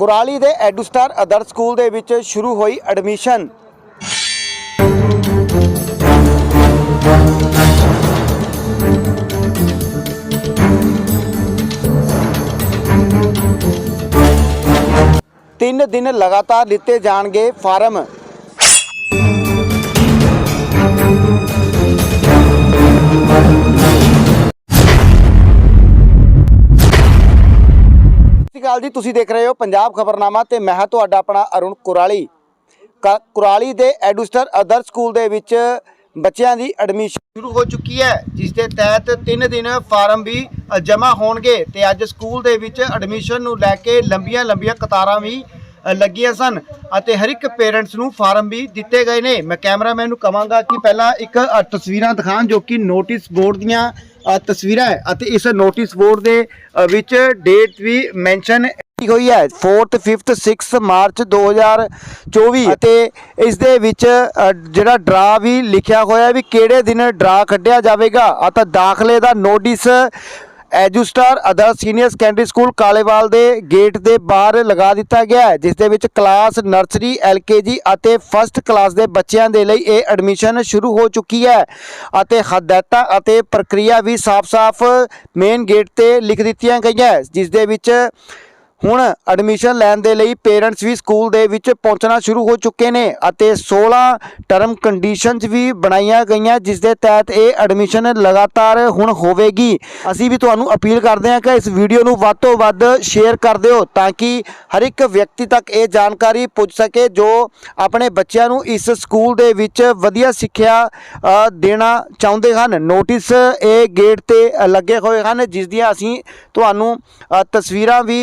ਕੁਰਾਲੀ ਦੇ ਐਡੂਸਟਾਰ other school ਦੇ ਵਿੱਚ ਸ਼ੁਰੂ ਹੋਈ ਐਡਮਿਸ਼ਨ। ਤਿੰਨ ਦਿਨ ਲਗਾਤਾਰ ਲਿੱਤੇ ਜਾਣਗੇ ਫਾਰਮ। ਅਕਾਲ ਜੀ, ਤੁਸੀਂ ਦੇਖ ਰਹੇ ਹੋ ਪੰਜਾਬ ਖਬਰਨਾਮਾ ਤੇ ਮੈਂ ਹਾਂ ਤੁਹਾਡਾ ਆਪਣਾ ਅਰੁਣ ਕੁਰਾਲੀ। ਕ- ਕੁਰਾਲੀ ਦੇ ਐਡੂਸਟਰ ਅਦਰ ਸਕੂਲ ਦੇ ਵਿੱਚ ਬੱਚਿਆਂ ਦੀ ਐਡਮਿਸ਼ਨ ਸ਼ੁਰੂ ਹੋ ਚੁੱਕੀ ਹੈ, ਜਿਸ ਦੇ ਤਹਿਤ 3 ਦਿਨ ਫਾਰਮ ਵੀ ਜਮ੍ਹਾਂ ਹੋਣਗੇ ਤੇ ਅੱਜ ਸਕੂਲ ਦੇ ਵਿੱਚ ਐਡਮਿਸ਼ਨ ਨੂੰ ਲੈ ਕੇ ਲੰਬੀਆਂ ਲੰਬੀਆਂ ਕਤਾਰਾਂ ਵੀ ਲੱਗੀਆਂ ਸਨ ਅਤੇ ਹਰ ਇੱਕ ਪੇਰੈਂਟਸ ਨੂੰ ਫਾਰਮ ਵੀ ਦਿੱਤੇ ਗਏ ਨੇ। ਮੈਂ ਕੈਮਰਾਮੈਨ ਨੂੰ ਕਵਾਂਗਾ ਕਿ ਪਹਿਲਾਂ ਇੱਕ ਤਸਵੀਰਾਂ ਦਿਖਾਣ ਜੋ ਕਿ ਨੋਟਿਸ ਬੋਰਡ ਦੀਆਂ ਤਸਵੀਰਾਂ ਹੈ ਅਤੇ ਇਸ ਨੋਟਿਸ ਬੋਰਡ ਦੇ ਵਿੱਚ ਡੇਟ ਵੀ ਮੈਂਸ਼ਨ ਹੋਈ ਹੈ। 4th 5th 6th ਮਾਰਚ 2024 ਅਤੇ ਇਸ ਦੇ ਵਿੱਚ ਜਿਹੜਾ ਡਰਾ ਵੀ ਲਿਖਿਆ ਹੋਇਆ ਵੀ ਕਿਹੜੇ ਦਿਨ ਡਰਾ ਕੱਢਿਆ ਜਾਵੇਗਾ। ਅਤੇ ਦਾਖਲੇ ਦਾ notice Edustar Adarsh senior secondary school Kalewal ਦੇ ਗੇਟ ਦੇ ਬਾਹਰ ਲਗਾ ਦਿੱਤਾ ਗਿਆ ਹੈ, ਜਿਸ ਦੇ ਵਿੱਚ ਕਲਾਸ ਨਰਸਰੀ, ਐਲਕੇਜੀ ਅਤੇ ਫਸਟ ਕਲਾਸ ਦੇ ਬੱਚਿਆਂ ਦੇ ਲਈ ਇਹ ਐਡਮਿਸ਼ਨ ਸ਼ੁਰੂ ਹੋ ਚੁੱਕੀ ਹੈ ਅਤੇ ਹਦਾਇਤਾਂ ਅਤੇ ਪ੍ਰਕਿਰਿਆ ਵੀ ਸਾਫ਼-ਸਾਫ਼ ਮੇਨ ਗੇਟ ਤੇ ਲਿਖ ਦਿੱਤੀਆਂ ਗਈਆਂ ਜਿਸ ਦੇ ਵਿੱਚ ਹੁਣ ਐਡਮਿਸ਼ਨ ਲੈਣ ਦੇ ਲਈ ਪੇਰੈਂਟਸ ਵੀ ਸਕੂਲ ਦੇ ਵਿੱਚ ਪਹੁੰਚਣਾ ਸ਼ੁਰੂ ਹੋ ਚੁੱਕੇ ਨੇ ਅਤੇ 16 ਟਰਮ ਕੰਡੀਸ਼ਨਸ ਵੀ ਬਣਾਈਆਂ ਗਈਆਂ, ਜਿਸ ਦੇ ਤਹਿਤ ਇਹ ਐਡਮਿਸ਼ਨ ਲਗਾਤਾਰ ਹੁਣ ਹੋਵੇਗੀ। ਅਸੀਂ ਵੀ ਤੁਹਾਨੂੰ ਅਪੀਲ ਕਰਦੇ ਹਾਂ ਕਿ ਇਸ ਵੀਡੀਓ ਨੂੰ ਵੱਧ ਤੋਂ ਵੱਧ ਸ਼ੇਅਰ ਕਰ ਦਿਓ ਤਾਂ ਕਿ ਹਰ ਇੱਕ ਵਿਅਕਤੀ ਤੱਕ ਇਹ ਜਾਣਕਾਰੀ ਪੁੱਜ ਸਕੇ ਜੋ ਆਪਣੇ ਬੱਚਿਆਂ ਨੂੰ ਇਸ ਸਕੂਲ ਦੇ ਵਿੱਚ ਵਧੀਆ ਸਿੱਖਿਆ ਦੇਣਾ ਚਾਹੁੰਦੇ ਹਨ। ਨੋਟਿਸ ਇਹ ਗੇਟ ਤੇ ਲੱਗੇ ਹੋਏ ਹਨ, ਜਿਸ ਦੀਆਂ ਅਸੀਂ ਤੁਹਾਨੂੰ ਤਸਵੀਰਾਂ ਵੀ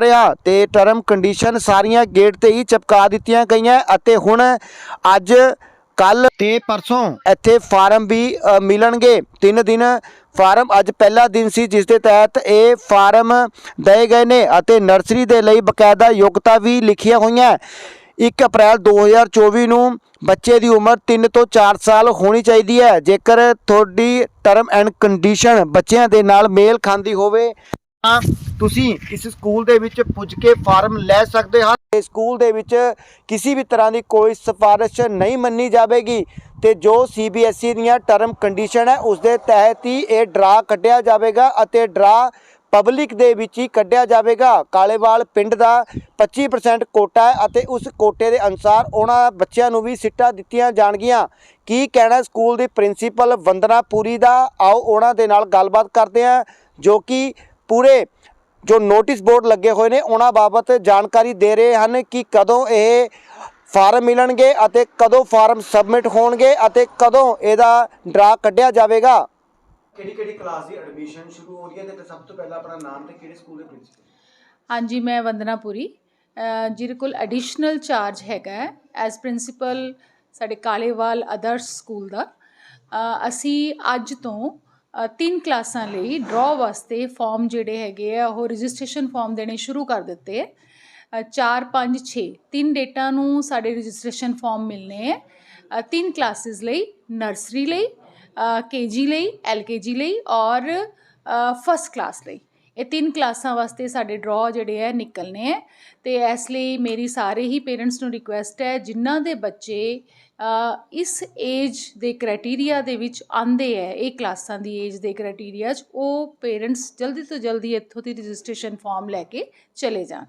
ਰਿਹਾ ਤੇ ਟਰਮ ਕੰਡੀਸ਼ਨ ਸਾਰੀਆਂ ਗੇਟ ਤੇ ਹੀ ਚਪਕਾ ਦਿੱਤੀਆਂ ਗਈਆਂ ਅਤੇ ਹੁਣ ਅੱਜ ਕੱਲ ਤੇ ਪਰਸੋਂ ਇੱਥੇ ਫਾਰਮ ਵੀ ਮਿਲਣਗੇ। ਤਿੰਨ ਦਿਨ ਫਾਰਮ ਅੱਜ ਪਹਿਲਾ ਦਿਨ ਸੀ ਜਿਸ ਦੇ ਤਹਿਤ ਇਹ ਫਾਰਮ ਦਏ ਗਏ ਨੇ ਅਤੇ ਨਰਸਰੀ ਦੇ ਲਈ ਬਕਾਇਦਾ ਯੋਗਤਾ ਵੀ ਲਿਖੀਆਂ ਹੋਈਆਂ। 1 ਅਪ੍ਰੈਲ 2024 ਨੂੰ ਬੱਚੇ ਦੀ ਉਮਰ 3 ਤੋਂ 4 ਸਾਲ ਹੋਣੀ ਚਾਹੀਦੀ ਹੈ। ਜੇਕਰ ਤੁਹਾਡੀ ਟਰਮ ਐਂਡ ਕੰਡੀਸ਼ਨ ਬੱਚਿਆਂ ਦੇ ਨਾਲ ਮੇਲ ਖਾਂਦੀ ਹੋਵੇ ਤੁਸੀਂ ਇਸ ਸਕੂਲ ਦੇ ਵਿੱਚ ਪੁੱਜ ਕੇ ਫਾਰਮ ਲੈ ਸਕਦੇ ਹੋ। ਤੇ ਸਕੂਲ ਦੇ ਵਿੱਚ ਕਿਸੇ ਵੀ ਤਰ੍ਹਾਂ ਦੀ ਕੋਈ ਸਿਫਾਰਿਸ਼ ਨਹੀਂ ਮੰਨੀ ਜਾਵੇਗੀ ਤੇ ਜੋ CBSE E ਦੀਆਂ ਟਰਮ ਕੰਡੀਸ਼ਨ ਹੈ, ਉਸ ਦੇ ਤਹਿਤ ਹੀ ਇਹ ਡਰਾ ਕੱਢਿਆ ਜਾਵੇਗਾ ਅਤੇ ਡਰਾ ਪਬਲਿਕ ਦੇ ਵਿੱਚ ਹੀ ਕੱਢਿਆ ਜਾਵੇਗਾ। ਕਾਲੇਵਾਲ ਪਿੰਡ ਦਾ 25% ਕੋਟਾ ਹੈ ਅਤੇ ਉਸ ਕੋਟੇ ਦੇ ਅਨੁਸਾਰ ਉਹਨਾਂ ਬੱਚਿਆਂ ਨੂੰ ਵੀ ਸਿੱਟਾਂ ਦਿੱਤੀਆਂ ਜਾਣਗੀਆਂ। ਕੀ ਕਹਿਣਾ ਸਕੂਲ ਦੀ ਪ੍ਰਿੰਸੀਪਲ ਵੰਦਨਾ ਪੂਰੀ ਦਾ? ਆਓ ਉਹਨਾਂ ਦੇ ਨਾਲ ਗੱਲਬਾਤ ਕਰਦੇ ਹਾਂ, ਜੋ ਕਿ ਪੂਰੇ ਜੋ ਨੋਟਿਸ ਬੋਰਡ ਲੱਗੇ ਹੋਏ ਨੇ ਉਹਨਾਂ ਬਾਬਤ ਜਾਣਕਾਰੀ ਦੇ ਰਹੇ ਹਨ ਕਿ ਕਦੋਂ ਇਹ ਫਾਰਮ ਮਿਲਣਗੇ ਅਤੇ ਕਦੋਂ ਫਾਰਮ ਸਬਮਿਟ ਹੋਣਗੇ ਅਤੇ ਕਦੋਂ ਇਹਦਾ ਡਰਾ ਕੱਢਿਆ ਜਾਵੇਗਾ। ਕਿਹੜੀ ਕਿਹੜੀ ਕਲਾਸ ਦੀ ਐਡਮਿਸ਼ਨ ਸ਼ੁਰੂ ਹੋ ਰਹੀ ਹੈ ਤੇ ਸਭ ਤੋਂ ਪਹਿਲਾਂ ਆਪਣਾ ਨਾਮ ਤੇ ਕਿਹੜੇ ਸਕੂਲ ਦੇ ਪ੍ਰਿੰਸੀਪਲ ਹਾਂਜੀ ਮੈਂ ਵੰਦਨਾ ਪੁਰੀ ਜਿਹਦੇ ਕੋਲ ਐਡੀਸ਼ਨਲ ਚਾਰਜ ਹੈਗਾ ਐਜ਼ ਪ੍ਰਿੰਸੀਪਲ ਸਾਡੇ ਕਾਲੇਵਾਲ ਅਦਰਸ ਸਕੂਲ ਦਾ। ਅ, ਅਸੀਂ ਅੱਜ ਤੋਂ ਤਿੰਨ ਕਲਾਸਾਂ ਲਈ ਡਰਾ ਵਾਸਤੇ ਫਾਰਮ ਜਿਹੜੇ ਹੈਗੇ ਆ, ਉਹ ਰਜਿਸਟ੍ਰੇਸ਼ਨ ਫਾਰਮ ਦੇਣੇ ਸ਼ੁਰੂ ਕਰ ਦਿੱਤੇ ਹੈ 4 5 6 ਤਿੰਨ ਡੇਟਾਂ ਨੂੰ ਸਾਡੇ ਰਜਿਸਟ੍ਰੇਸ਼ਨ ਫਾਰਮ ਮਿਲਨੇ ਹੈ ਤਿੰਨ ਕਲਾਸਿਸ ਲਈ ਨਰਸਰੀ ਲਈ ਕੇਜੀ ਲਈ ਐਲਕੇਜੀ ਲਈ ਔਰ ਫਸਟ ਕਲਾਸ ਲਈ। ਇਹ ਤਿੰਨ ਕਲਾਸਾਂ ਵਾਸਤੇ ਸਾਡੇ ਡਰਾ ਜਿਹੜੇ ਹੈ ਨਿਕਲਨੇ ਹੈ ਤੇ ਇਸ ਲਈ ਮੇਰੀ ਸਾਰੇ ਹੀ ਪੇਰੈਂਟਸ ਨੂੰ ਰਿਕੁਐਸਟ ਹੈ, ਜਿਨ੍ਹਾਂ ਦੇ ਬੱਚੇ ਇਸ ਏਜ ਦੇ ਕ੍ਰਾਈਟੇਰੀਆ ਦੇ ਵਿੱਚ ਆਂਦੇ ਹੈ ਇਹ ਕਲਾਸਾਂ ਦੀ ਏਜ ਦੇ ਕ੍ਰਾਈਟੇਰੀਆ 'ਚ ਉਹ ਪੇਰੈਂਟਸ ਜਲਦੀ ਤੋਂ ਜਲਦੀ ਇੱਥੋਂ ਦੀ ਰਜਿਸਟ੍ਰੇਸ਼ਨ ਫਾਰਮ ਲੈ ਕੇ ਚਲੇ ਜਾਣ।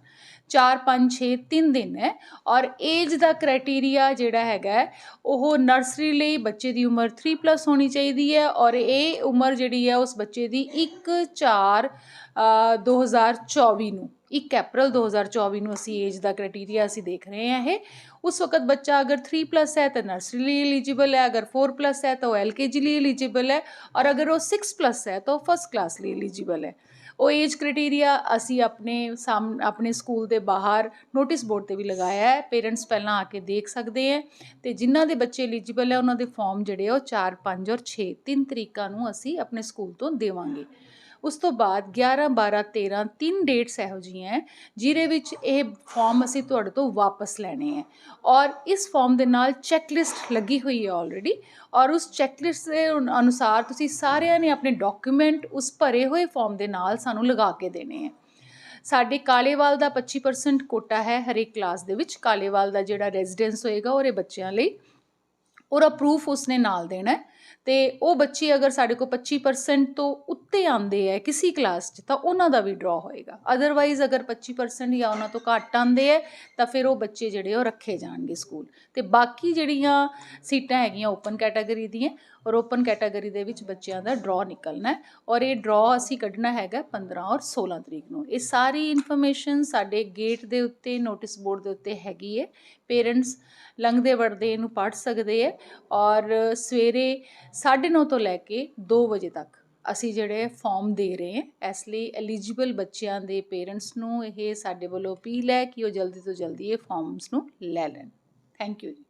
4 5 6 3 ਦਿਨ ਹੈ ਔਰ ਏਜ ਦਾ ਕ੍ਰਾਈਟੇਰੀਆ ਜਿਹੜਾ ਹੈਗਾ, ਉਹ ਨਰਸਰੀ ਲਈ ਬੱਚੇ ਦੀ ਉਮਰ 3 ਪਲੱਸ ਹੋਣੀ ਚਾਹੀਦੀ ਹੈ ਔਰ ਇਹ ਉਮਰ ਜਿਹੜੀ ਹੈ ਉਸ ਬੱਚੇ ਦੀ 1 4 2024 ਨੂੰ। 1 ਅਪ੍ਰੈਲ 2024 ਨੂੰ ਅਸੀਂ ਏਜ ਦਾ ਕ੍ਰਾਈਟੇਰੀਆ ਅਸੀਂ ਦੇਖ ਰਹੇ ਹਾਂ ਇਹ। ਉਸ ਵਕਤ ਬੱਚਾ ਅਗਰ 3 ਪਲੱਸ ਹੈ ਤਾਂ ਨਰਸਰੀ ਲਈ ਐਲੀਜੀਬਲ ਹੈ, ਅਗਰ 4 ਪਲੱਸ ਹੈ ਤਾਂ ਉਹ ਐਲਕੇਜੀ ਲਈ ਐਲੀਜੀਬਲ ਹੈ ਔਰ ਅਗਰ ਉਹ 6 ਪਲੱਸ ਹੈ ਤਾਂ ਉਹ ਫਸਟ ਕਲਾਸ ਲਈ ਐਲੀਜੀਬਲ ਹੈ। ਉਹ ਏਜ ਕ੍ਰਾਈਟੇਰੀਆ ਅਸੀਂ ਆਪਣੇ ਸਾਮ, ਆਪਣੇ ਸਕੂਲ ਦੇ ਬਾਹਰ ਨੋਟਿਸ ਬੋਰਡ ਤੇ ਵੀ ਲਗਾਇਆ ਹੈ। ਪੇਰੈਂਟਸ ਪਹਿਲਾਂ ਆ ਕੇ ਦੇਖ ਸਕਦੇ ਹੈ ਤੇ ਜਿਨ੍ਹਾਂ ਦੇ ਬੱਚੇ ਐਲੀਜੀਬਲ ਹੈ, ਉਹਨਾਂ ਦੇ ਫਾਰਮ ਜਿਹੜੇ ਆ ਉਹ 4 5 ਔਰ 6 ਤਿੰਨ ਤਰੀਕਾਂ ਨੂੰ ਅਸੀਂ ਆਪਣੇ ਸਕੂਲ ਤੋਂ ਦੇਵਾਂਗੇ। ਉਸ ਤੋਂ ਬਾਅਦ 11 12 13 ਤਿੰਨ ਡੇਟਸ ਇਹੋ ਜਿਹੀਆਂ ਹੈ, ਜਿਹਦੇ ਵਿੱਚ ਇਹ ਫਾਰਮ ਅਸੀਂ ਤੁਹਾਡੇ ਤੋਂ ਵਾਪਸ ਲੈਣੇ ਹੈ। ਔਰ ਇਸ ਫਾਰਮ ਦੇ ਨਾਲ ਚੈੱਕਲਿਸਟ ਲੱਗੀ ਹੋਈ ਹੈ ਆਲਰੇਡੀ ਔਰ ਉਸ ਚੈੱਕਲਿਸਟ ਦੇ ਅਨੁਸਾਰ ਤੁਸੀਂ ਸਾਰਿਆਂ ਨੇ ਆਪਣੇ ਡਾਕੂਮੈਂਟ ਉਸ ਭਰੇ ਹੋਏ ਫਾਰਮ ਦੇ ਨਾਲ ਸਾਨੂੰ ਲਗਾ ਕੇ ਦੇਣੇ ਹੈ। ਸਾਡੇ ਕਾਲੇਵਾਲ ਦਾ 25% ਕੋਟਾ ਹੈ ਹਰੇਕ ਕਲਾਸ ਦੇ ਵਿੱਚ, ਕਾਲੇਵਾਲ ਦਾ ਜਿਹੜਾ ਰੈਜ਼ੀਡੈਂਸ ਹੋਏਗਾ ਉਹਦੇ ਬੱਚਿਆਂ ਲਈ ਉਹਦਾ ਪ੍ਰੂਫ ਉਸਨੇ ਨਾਲ ਦੇਣਾ ਹੈ। ਤੇ ਉਹ ਬੱਚੇ ਅਗਰ ਸਾਡੇ ਕੋਲ 25% ਤੋਂ ਉੱਤੇ ਆਉਂਦੇ ਹੈ ਕਿਸੇ ਕਲਾਸ 'ਚ, ਤਾਂ ਉਹਨਾਂ ਦਾ ਵੀ ਡਰਾ ਹੋਏਗਾ। ਅਦਰਵਾਈਜ਼ ਅਗਰ 25% ਜਾਂ ਉਹਨਾਂ ਤੋਂ ਘੱਟ ਆਉਂਦੇ ਹੈ, ਤਾਂ ਫਿਰ ਉਹ ਬੱਚੇ ਜਿਹੜੇ ਉਹ ਰੱਖੇ ਜਾਣਗੇ ਸਕੂਲ। ਤੇ ਬਾਕੀ ਜਿਹੜੀਆਂ ਸੀਟਾਂ ਹੈਗੀਆਂ ਓਪਨ ਕੈਟਾਗਰੀ ਦੀਆਂ, ਔਰ ਓਪਨ ਕੈਟਾਗਰੀ ਦੇ ਵਿੱਚ ਬੱਚਿਆਂ ਦਾ ਡਰਾ ਨਿਕਲਣਾ ਔਰ ਇਹ ਡਰਾ ਅਸੀਂ ਕੱਢਣਾ ਹੈਗਾ 15 ਔਰ 16 ਤਰੀਕ ਨੂੰ। ਇਹ ਸਾਰੀ ਇਨਫੋਰਮੇਸ਼ਨ ਸਾਡੇ ਗੇਟ ਦੇ ਉੱਤੇ ਨੋਟਿਸ ਬੋਰਡ ਦੇ ਉੱਤੇ ਹੈਗੀ ਹੈ। ਪੇਰੈਂਟਸ ਲੰਘਦੇ ਵੜਦੇ ਇਹਨੂੰ ਪੜ੍ਹ ਸਕਦੇ ਹੈ, ਔਰ ਸਵੇਰੇ 9:30 ਤੋਂ ਲੈ ਕੇ 2 ਵਜੇ ਤੱਕ ਅਸੀਂ ਜਿਹੜੇ ਫਾਰਮ ਦੇ ਰਹੇ ਹਾਂ, ਇਸ ਲਈ ਐਲੀਜੀਬਲ ਬੱਚਿਆਂ ਦੇ ਪੇਰੈਂਟਸ ਨੂੰ ਇਹ ਸਾਡੇ ਵੱਲੋਂ ਅਪੀਲ ਹੈ ਕਿ ਉਹ ਜਲਦੀ ਤੋਂ ਜਲਦੀ ਇਹ ਫਾਰਮਸ ਨੂੰ ਲੈ ਲੈਣ। ਥੈਂਕ ਯੂ ਜੀ।